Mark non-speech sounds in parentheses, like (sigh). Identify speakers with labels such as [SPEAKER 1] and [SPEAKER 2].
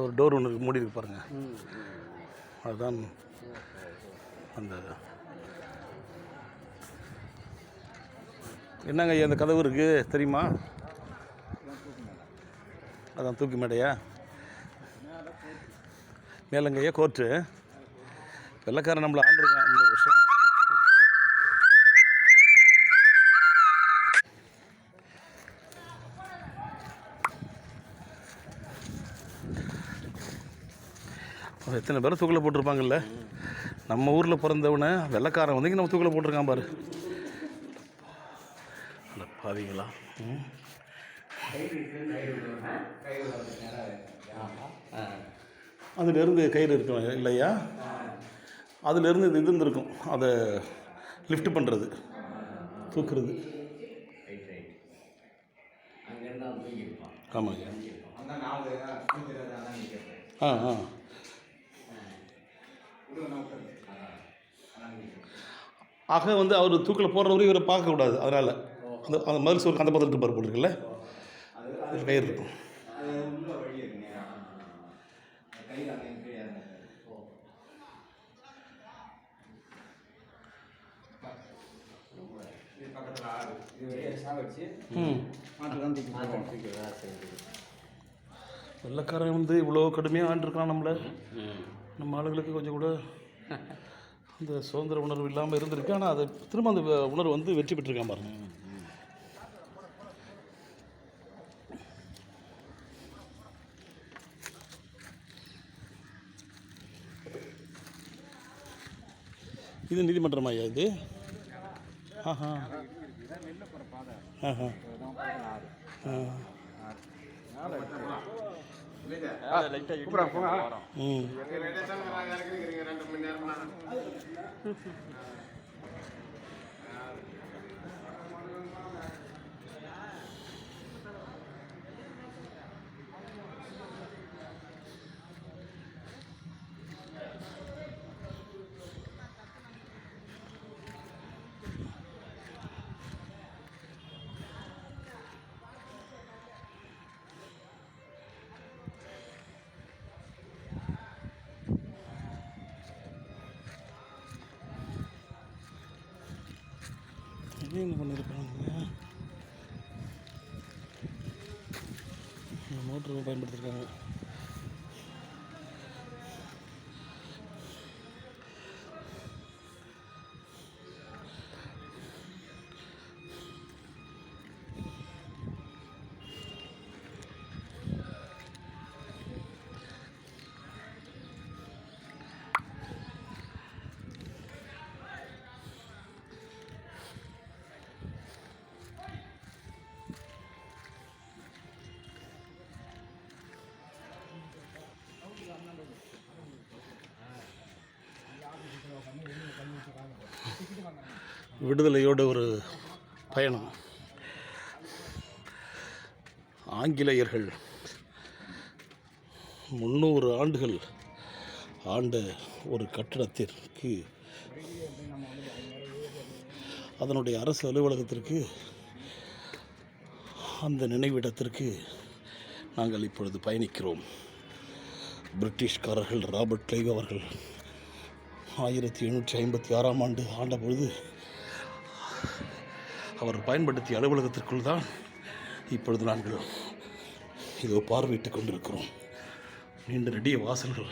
[SPEAKER 1] ஒரு டோர் ஒன்று மூடி இருக்கு பாருங்க. அதுதான் அந்த என்னங்க ஐயா அந்த கதவு இருக்கு தெரியுமா? அதான் தூக்கி மேடையா? மேலங்கையா கோர்ட்டு. வெள்ளைக்காரன் நம்மளை ஆண்டிருக்கான் ஐம்பது வருஷம். எத்தனை பேரை தூக்கில் போட்டிருப்பாங்கல்ல? நம்ம ஊரில் பிறந்தவனை வெள்ளைக்காரன் வந்து இங்க நம்ம தூக்கில் போட்டிருக்கான் பாரு. அட பாவிங்களா ம். அதிலிருந்து கயிறு இருக்கும் இல்லையா? அதிலிருந்து இது இருந்திருக்கும். அதை லிஃப்ட் பண்ணுறது தூக்குறது. ஆமாங்க.
[SPEAKER 2] அந்த
[SPEAKER 1] ஆ ஆ
[SPEAKER 2] இது ஒன்று விட்டுறது அதான் அதான் நிற்கிறேன்
[SPEAKER 1] ஆக வந்து அவர் தூக்கில் போடுறவரையும் இவரை பார்க்கக்கூடாது அதனால். அந்த அந்த மதில் சோறு அந்த பதத்தில் இருப்பார்
[SPEAKER 2] அது
[SPEAKER 1] கயிறு இருக்கும்.
[SPEAKER 2] பக்கத்தில்
[SPEAKER 1] வெள்ளைக்காரன் வந்து இவ்வளோ கடுமையாக ஆண்டிருக்கான் நம்மளை. நம்ம ஆளுங்களுக்கு கொஞ்சம் கூட அந்த சுதந்திர உணர்வு இல்லாமல் இருந்திருக்கு. ஆனால் அது திரும்ப அந்த உணர்வு வந்து வெற்றி பெற்றிருக்கான் பாருங்க. இது நீதிமன்றமா ஐயா இது? ஆஹா. ஆஹா. ஆ
[SPEAKER 2] கூப்பிடா (laughs) போங்க
[SPEAKER 1] பண்ணியிருப்பாங்க. இது என்ன பண்ணியிருக்காங்க பயன்படுத்தியிருக்காங்க விடுதலையோட ஒரு பயணம். ஆங்கிலேயர்கள் முந்நூறு ஆண்டுகள் ஆண்ட ஒரு கட்டடத்திற்கு அதனுடைய அரசு அலுவலகத்திற்கு அந்த நினைவிடத்திற்கு நாங்கள் இப்பொழுது பயணிக்கிறோம். பிரிட்டிஷ்காரர்கள் ராபர்ட் கிளைவ் அவர்கள் ஆயிரத்தி எழுநூற்றி ஐம்பத்தி ஆறாம் ஆண்டு ஆண்ட பொழுது அவர் பயன்படுத்திய அலுவலகத்திற்குள் தான் இப்பொழுது நாங்கள் இதோ பார்வையிட்டுக் கொண்டிருக்கிறோம். நீண்ட நெடிய வாசல்கள்.